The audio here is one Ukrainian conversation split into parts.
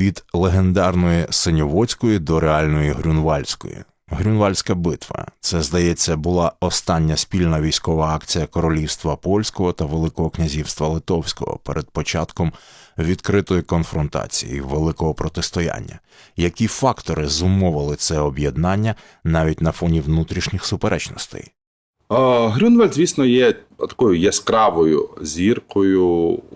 від легендарної Синьоводської до реальної Грюнвальдської. Грюнвальдська битва це, здається, була остання спільна військова акція Королівства Польського та Великого князівства Литовського перед початком відкритої конфронтації великого протистояння. Які фактори зумовили це об'єднання навіть на фоні внутрішніх суперечностей? Е, Грюнвальд, звісно, є такою яскравою зіркою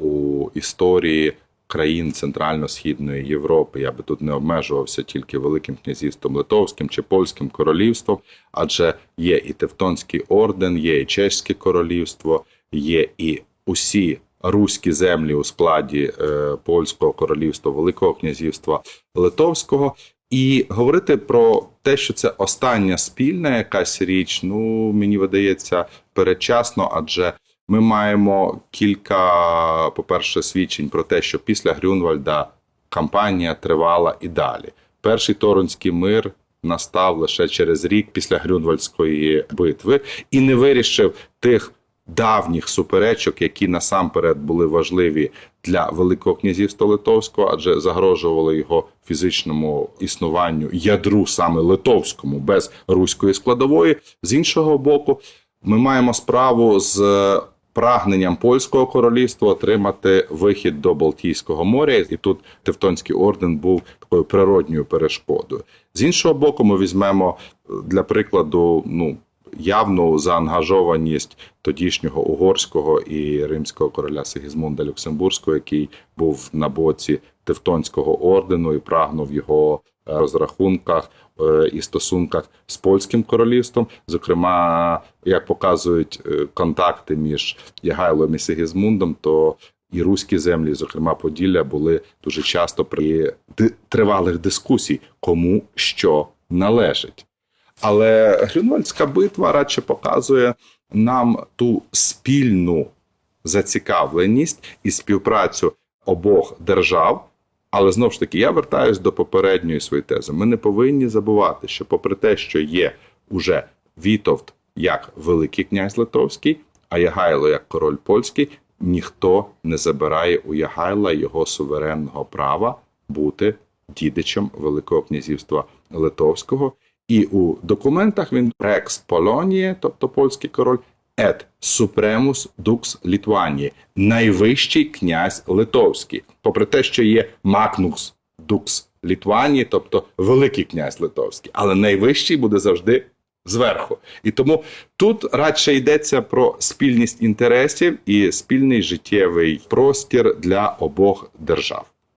у історії країн Центрально-Східної Європи. Я би тут не обмежувався тільки Великим князівством Литовським чи Польським королівством, адже є і Тевтонський орден, є і Чеське королівство, є і усі руські землі у складі е, Польського королівства, Великого князівства Литовського. І говорити про те, що це остання спільна якась річ, ну мені видається передчасно, адже ми маємо кілька, по-перше, свідчень про те, що після Грюнвальда кампанія тривала і далі. Перший Торонський мир настав лише через рік після Грюнвальдської битви і не вирішив тих давніх суперечок, які насамперед були важливі для Великого князівства Литовського, адже загрожували його фізичному існуванню ядру саме литовському без руської складової. З іншого боку, ми маємо справу з прагненням польського королівства отримати вихід до Балтійського моря, і тут Тевтонський орден був такою природньою перешкодою. З іншого боку, ми візьмемо для прикладу, ну явну заангажованість тодішнього угорського і римського короля Сигізмунда Люксембурзького, який був на боці Тевтонського ордену і прагнув його розрахунках е, і стосунках з польським королівством. Зокрема, як показують е, контакти між Ягайлом і Сигізмундом, то і руські землі, зокрема Поділля, були дуже часто при тривалих дискусій, кому що належить. Але Грюнвальдська битва радше показує нам ту спільну зацікавленість і співпрацю обох держав. Але знову ж таки, я вертаюсь до попередньої своєї тези. Ми не повинні забувати, що, попри те, що є уже Вітовт як Великий князь Литовський, а Ягайло як король польський, ніхто не забирає у Ягайла його суверенного права бути дідичем Великого князівства Литовського. І у документах він Рекс Полонії, тобто польський король, ет Супремус Дукс Літванії, найвищий князь Литовський. Попри те, що є Макнус Дукс Літванії, тобто великий князь Литовський, але найвищий буде завжди зверху. І тому тут радше йдеться про спільність інтересів і спільний життєвий простір для обох держав.